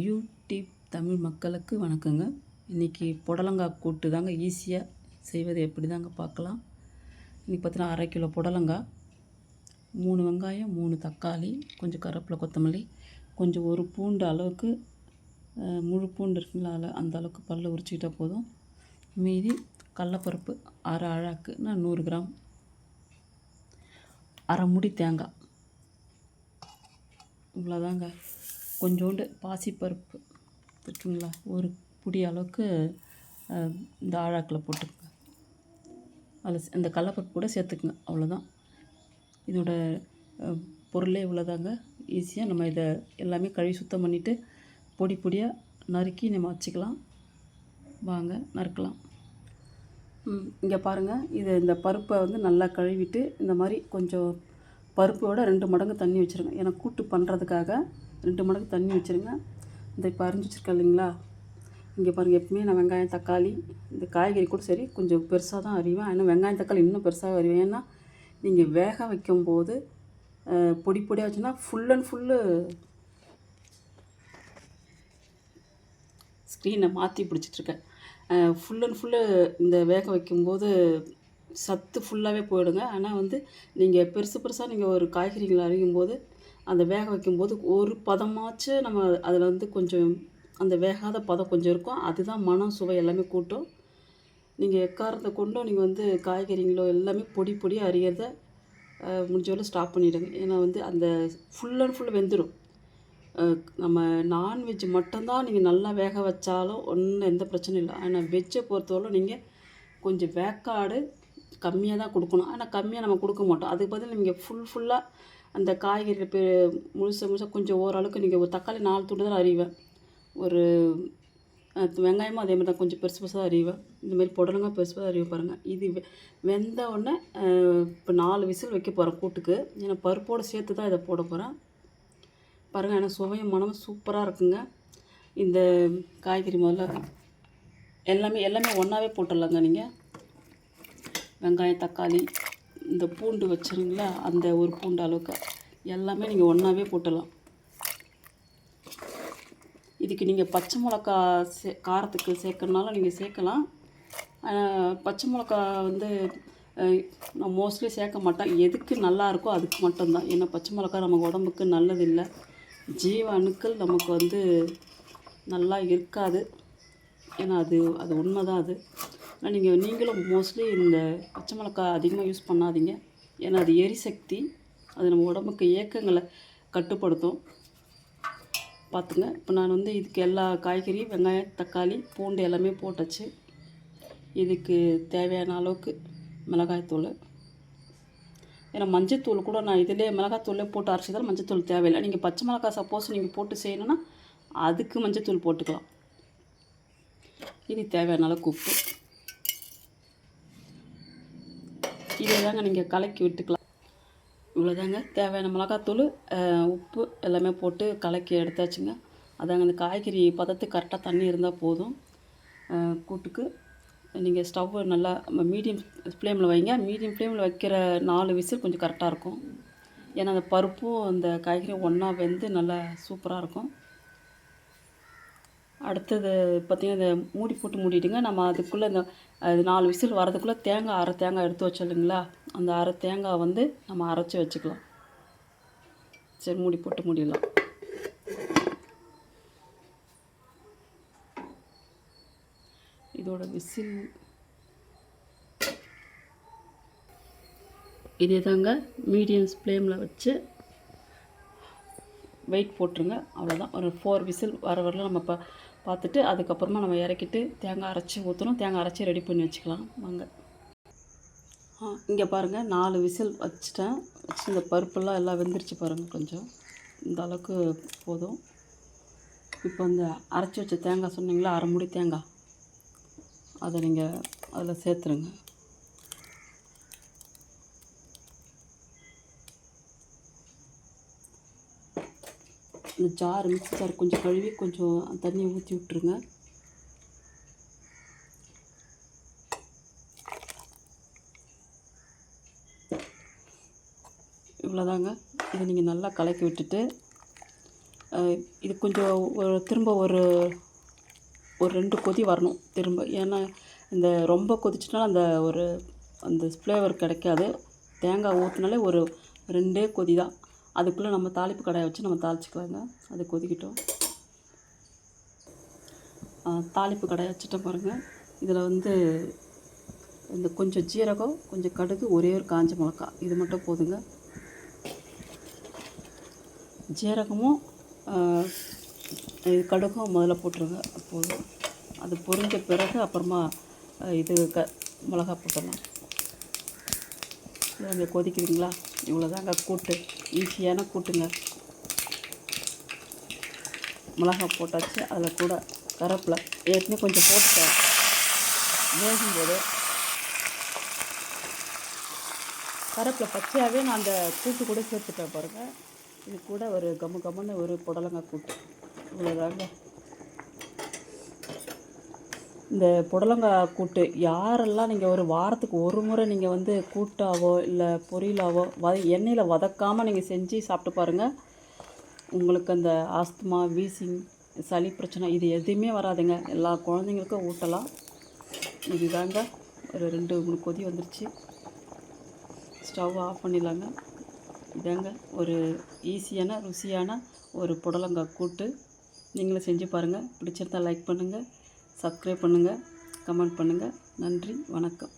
YouTube Tamil மக்களுக்கு வணக்கங்க. இன்றைக்கி புடலங்காய் கூட்டு தாங்க ஈஸியாக செய்வது எப்படி தாங்க பார்க்கலாம். இன்றைக்கி பார்த்தீங்கன்னா அரை கிலோ புடலங்காய் மூணு வெங்காயம் மூணு தக்காளி கொஞ்சம் கருவேப்பிலை கொத்தமல்லி கொஞ்சம் ஒரு பூண்டு அளவுக்கு முழு பூண்டு இருக்குங்களா அதில் அந்த அளவுக்கு பல்ல உரிச்சிக்கிட்டால் போதும். மீதி கடலப்பருப்பு அரை அழாக்குன்னா நூறு கிராம். அரை முடி தேங்காய். இவ்வளோதாங்க கொஞ்சோண்டு பாசிப்பருப்பு இருக்குங்களா? ஒரு புடி அளவுக்கு இந்த ஆழாக்கில் போட்டுக்கோங்க. அதில் அந்த கடலப்பருப்பு கூட சேர்த்துக்குங்க. அவ்வளோதான் இதோட பொருளே இவ்வளோதாங்க ஈஸியாக நம்ம இதை எல்லாமே கழுவி சுத்தம் பண்ணிவிட்டு பொடி பொடியாக நறுக்கி நம்ம வச்சுக்கலாம். வாங்க நறுக்கலாம். இங்கே பாருங்கள் இது இந்த பருப்பை வந்து நல்லா கழுவிட்டு இந்த மாதிரி கொஞ்சம் பருப்போட ரெண்டு மடங்கு தண்ணி வச்சுருங்க. ஏன்னா கூட்டு பண்ணுறதுக்காக ரெண்டு மடங்கு தண்ணி வச்சுருங்க. இந்த இப்போ அரிஞ்சு வச்சுருக்கேன் இல்லைங்களா? இங்கே பாருங்கள் எப்பவுமே நான் வெங்காயம் தக்காளி இந்த காய்கறி கூட சரி கொஞ்சம் பெருசாக தான் அறிவேன் ஆனால் வெங்காயம் தக்காளி இன்னும் பெருசாக அறிவேன் ஏன்னா நீங்கள் வேக வைக்கும்போது போது பொடி பொடியாக வச்சுன்னா ஃபுல் அண்ட் ஃபுல்லு ஸ்க்ரீனை மாற்றி பிடிச்சிட்ருக்கேன் ஃபுல் அண்ட் ஃபுல்லு இந்த வேக வைக்கும்போது சத்து ஃபுல்லாகவே போயிடுங்க. ஆனால் வந்து நீங்கள் பெருசு பெருசாக நீங்கள் ஒரு காய்கறிகளை அறியும் போது அந்த வேக வைக்கும்போது ஒரு பதமாச்சும் நம்ம அதில் வந்து கொஞ்சம் அந்த வேகாத பதம் கொஞ்சம் இருக்கும். அதுதான் மனம் சுவை எல்லாமே கூட்டும். நீங்கள் எக்காரத்தை கொண்டும் நீங்கள் வந்து காய்கறிங்களோ எல்லாமே பொடி பொடியாக அறியறத முடிஞ்சவரை ஸ்டாப் பண்ணிவிடுங்க ஏன்னா வந்து அந்த ஃபுல் அண்ட் ஃபுல் வெந்துடும் நம்ம நான்வெஜ் மட்டும்தான் நீங்கள் நல்லா வேக வச்சாலும் ஒன்றும் எந்த பிரச்சனையும் இல்லை. ஆனால் வெஜ்ஜை பொறுத்தவரை நீங்கள் கொஞ்சம் வேக்காடு கம்மியாக தான் கொடுக்கணும். ஆனால் கம்மியாக நம்ம கொடுக்க மாட்டோம். அதுக்கு பதில் நீங்கள் ஃபுல் ஃபுல்லாக அந்த காய்கறி பெ முழுச முழுசாக கொஞ்சம் ஓரளவுக்கு நீங்கள் ஒரு தக்காளி நாலு துண்டு தான் அறிவேன் ஒரு வெங்காயமும் அதே மாதிரி தான் கொஞ்சம் பெருசு பெருசாக அறிவேன் இந்த மாதிரி புடலங்காய் பெருசு பெருசாக அறிவு பாருங்கள் இது வெந்த உடனே இப்போ நாலு விசில் வைக்க போகிறேன் கூட்டுக்கு. ஏன்னா பருப்போடு சேர்த்து தான் இதை போட போகிறேன் பாருங்கள் எனக்கு சுவையும் மனமும் சூப்பராக இருக்குங்க. இந்த காய்கறி முதல்ல எல்லாமே எல்லாமே ஒன்றாவே போட்டுடலாங்க நீங்கள் வெங்காயம் தக்காளி இந்த பூண்டு வச்சுருங்களா? அந்த ஒரு பூண்டு அளவுக்கு. எல்லாமே நீங்கள் ஒன்றாவே போட்டுடலாம் இதுக்கு நீங்கள் பச்சை மிளகா சே காரத்துக்கு சேர்க்கணுனாலும் நீங்கள் சேர்க்கலாம். பச்சை மிளகா வந்து நான் மோஸ்ட்லி சேர்க்க மாட்டேன். எதுக்கு நல்லா இருக்கோ அதுக்கு மட்டும்தான். ஏன்னா பச்சை மிளகா நம்ம உடம்புக்கு நல்லதில்லை. ஜீவ அணுக்கள் நமக்கு வந்து நல்லா இருக்காது. ஏன்னா அது அது உண்மை தான் அது. ஆனால் நீங்கள் நீங்களும் மோஸ்ட்லி இந்த பச்சை மிளகா அதிகமாக யூஸ் பண்ணாதீங்க. ஏன்னா அது எரிசக்தி அது நம்ம உடம்புக்கு இயக்கங்களை கட்டுப்படுத்தும். பார்த்துங்க. இப்போ நான் வந்து இதுக்கு எல்லா காய்கறி வெங்காயம் தக்காளி பூண்டு எல்லாமே போட்டாச்சு. இதுக்கு தேவையான அளவுக்கு மிளகாய்த்தூள் ஏன்னா மஞ்சத்தூள் கூட நான் இதிலே மிளகாத்தூளே போட்டு அரைச்சதால் மஞ்சத்தூள் தேவையில்லை. நீங்கள் பச்சை மிளகாய் சப்போஸ் நீங்கள் போட்டு செய்யணுன்னா அதுக்கு மஞ்சத்தூள் போட்டுக்கலாம். இது தேவையான அளவுக்கு உப்பு. இதை தாங்க நீங்கள் கலக்கி விட்டுக்கலாம். இவ்வளோதாங்க தேவையான மிளகாத்தூள் உப்பு எல்லாமே போட்டு கலக்கி எடுத்தாச்சுங்க. அதாங்க அந்த காய்கறி பதத்துக்கு கரெக்டாக தண்ணி இருந்தால் போதும். கூட்டுக்கு நீங்கள் ஸ்டவ் நல்லா மீடியம் ஃப்ளேமில் வைங்க. மீடியம் ஃப்ளேமில் வைக்கிற நாலு விசில் கொஞ்சம் கரெக்டாக இருக்கும். ஏன்னா அந்த பருப்பும் அந்த காய்கறியும் ஒன்றா வெந்து நல்லா சூப்பராக இருக்கும். அடுத்தது பார்த்திங்கன்னா இந்த மூடி போட்டு மூடிட்டுங்க. நம்ம அதுக்குள்ளே இந்த அது நாலு விசில் வரதுக்குள்ளே தேங்காய் அரை தேங்காய் எடுத்து வச்சோம் இல்லைங்களா அந்த அரை தேங்காய் வந்து நம்ம அரைச்சி வச்சுக்கலாம். சரி மூடி போட்டு மூடிடலாம். இதோட விசில். இதே தாங்க மீடியம் ஃப்ளேமில் வச்சு வெயிட் போட்டுருங்க. அவ்வளோதான் ஒரு ஃபோர் விசில் வர வரல நம்ம இப்போ பார்த்துட்டு அதுக்கப்புறமா நம்ம இறக்கிட்டு தேங்காய் அரைச்சி ஊற்றணும் தேங்காய் அரைச்சி ரெடி பண்ணி வச்சுக்கலாம். வாங்க. ஆ இங்கே பாருங்கள் நாலு விசில் வச்சுட்டேன். வச்சு இந்த பருப்புலாம் எல்லாம் வெந்துருச்சு பாருங்கள் கொஞ்சம். இந்த அளவுக்கு போதும். இப்போ இந்த அரைச்சி வச்ச தேங்காய் சொன்னீங்களா அரை முடி தேங்காய். அதை நீங்கள் அதில் சேர்த்துருங்க. இந்த ஜார் மிக்ஸி ஜார் கொஞ்சம் கழுவி கொஞ்சம் தண்ணியை ஊற்றி விட்ருங்க இவ்வளோதாங்க இதை நீங்கள் நல்லா கலக்கி விட்டுட்டு இது கொஞ்சம் ஒரு திரும்ப ஒரு ஒரு ரெண்டு கொதி வரணும் திரும்ப. ஏன்னா இந்த ரொம்ப கொதிச்சுனா அந்த ஒரு அந்த ஃப்ளேவர் கிடைக்காது. தேங்காய் ஊற்றினாலே ஒரு ரெண்டே கொதி தான். அதுக்குள்ளே நம்ம தாளிப்பு கடாயை வச்சு நம்ம தாளிச்சிக்கலாங்க. அது கொதிக்கட்டும். தாளிப்பு கடாயை வச்சுட்டோம் பாருங்கள் இதில் வந்து இந்த கொஞ்சம் ஜீரகம் கொஞ்சம் கடுகு ஒரே ஒரு காஞ்ச மிளகா. இது மட்டும் போதுங்க. ஜீரகமும் இது கடுகும் முதல்ல போட்டுருங்க. போதும். அது பொரிஞ்ச பிறகு அப்புறமா இது க மிளகா போட்டுடலாம். இங்கே கொதிக்குதுங்களா? இவ்வளோதாங்க கூட்டு. ஈஸியான கூட்டுங்க. மிளகா போட்டாச்சு அதில் கூட கரப்பில் ஏற்கனவே கொஞ்சம் போட்டுட்டேன். வேகும்போது கரப்பில் பச்சையாகவே நான் அந்த கூட்டு கூட சேர்த்துட்டேன் பாருங்கள் இது கூட ஒரு கம்மு கம்முன்னு ஒரு புடலங்காய் கூட்டு. இவ்வளோதாங்க இந்த புடலங்காய் கூட்டு யாரெல்லாம் நீங்கள் ஒரு வாரத்துக்கு ஒரு முறை நீங்கள் வந்து கூட்டாவோ இல்லை பொரியலாவோ வத எண்ணெயில் வதக்காமல் நீங்கள் செஞ்சு சாப்பிட்டு பாருங்கள் உங்களுக்கு அந்த ஆஸ்துமா வீசிங் சளி பிரச்சனை இது எதுவுமே வராதுங்க. எல்லா குழந்தைங்களுக்கும் ஊட்டலாம். இதுதாங்க. ஒரு ரெண்டு மூணு கொதி வந்துருச்சு. ஸ்டவ் ஆஃப் பண்ணிடலாங்க. இதாங்க. ஒரு ஈஸியான ருசியான ஒரு புடலங்காய் கூட்டு. நீங்களும் செஞ்சு பாருங்கள் பிடிச்சிருந்தா லைக் பண்ணுங்கள் சப்ஸ்கிரைப் பண்ணுங்கள் கமெண்ட் பண்ணுங்கள் நன்றி வணக்கம்.